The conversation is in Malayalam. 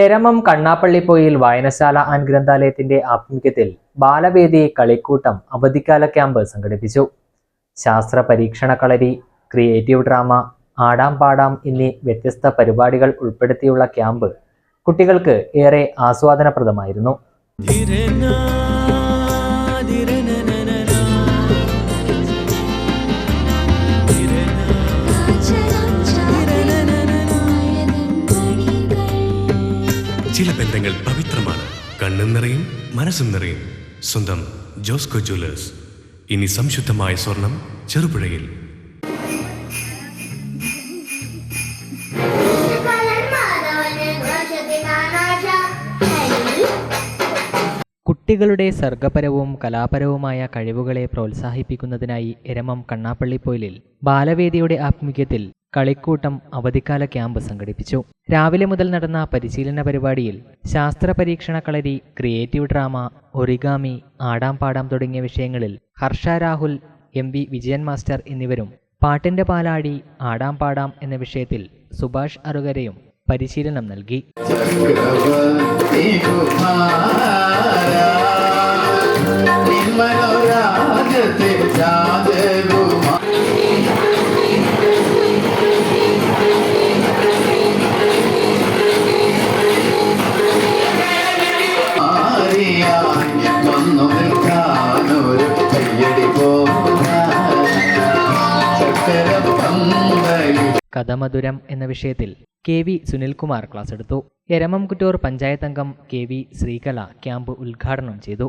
എരമം കണ്ണാപ്പള്ളിപ്പൊയിൽ വായനശാല ആൻഡ് ഗ്രന്ഥാലയത്തിന്റെ ആഭിമുഖ്യത്തിൽ ബാലവേദി കളിക്കൂട്ടം അവധിക്കാല ക്യാമ്പ് സംഘടിപ്പിച്ചു. ശാസ്ത്ര പരീക്ഷണ കളരി ക്രിയേറ്റീവ് ഡ്രാമ ആടാം പാടാം എന്നീ വ്യത്യസ്ത പരിപാടികൾ ഉൾപ്പെടുത്തിയുള്ള ക്യാമ്പ് കുട്ടികൾക്ക് ഏറെ ആസ്വാദനപ്രദമായിരുന്നു. ബന്ധങ്ങൾ പവിത്രമാണ്. കണ്ണും നിറയും മനസ്സും നിറയും. സ്വന്തം ജോസ്കോ ജ്വല്ലേഴ്സ്. ഇനി സംശുദ്ധമായ സ്വർണം ചെറുപുഴയിൽ. കുട്ടികളുടെ സർഗപരവും കലാപരവുമായ കഴിവുകളെ പ്രോത്സാഹിപ്പിക്കുന്നതിനായി എരമം കണ്ണാപ്പള്ളിപ്പോയിലിൽ. ബാലവേദിയുടെ ആഭിമുഖ്യത്തിൽ കളിക്കൂട്ടം അവധിക്കാല ക്യാമ്പ് സംഘടിപ്പിച്ചു. രാവിലെ മുതൽ നടന്ന പരിശീലന പരിപാടിയിൽ ശാസ്ത്ര പരീക്ഷണ കളരി ക്രിയേറ്റീവ് ഡ്രാമ ഒറിഗാമി ആടാം പാടാം തുടങ്ങിയ വിഷയങ്ങളിൽ Harsha Rahul M V Vijayan master എന്നിവരും പാട്ടിന്റെ പാലാടി ആടാം പാടാം എന്ന വിഷയത്തിൽ സുഭാഷ് അറുകരയും പരിശീലനം നൽകി. കഥമധുരം എന്ന വിഷയത്തിൽ കെ വി സുനിൽകുമാർ ക്ലാസ് എടുത്തു. എരമം കുറ്റൂർ പഞ്ചായത്ത് അംഗം കെ വി ശ്രീകല ക്യാമ്പ് ഉദ്ഘാടനം ചെയ്തു.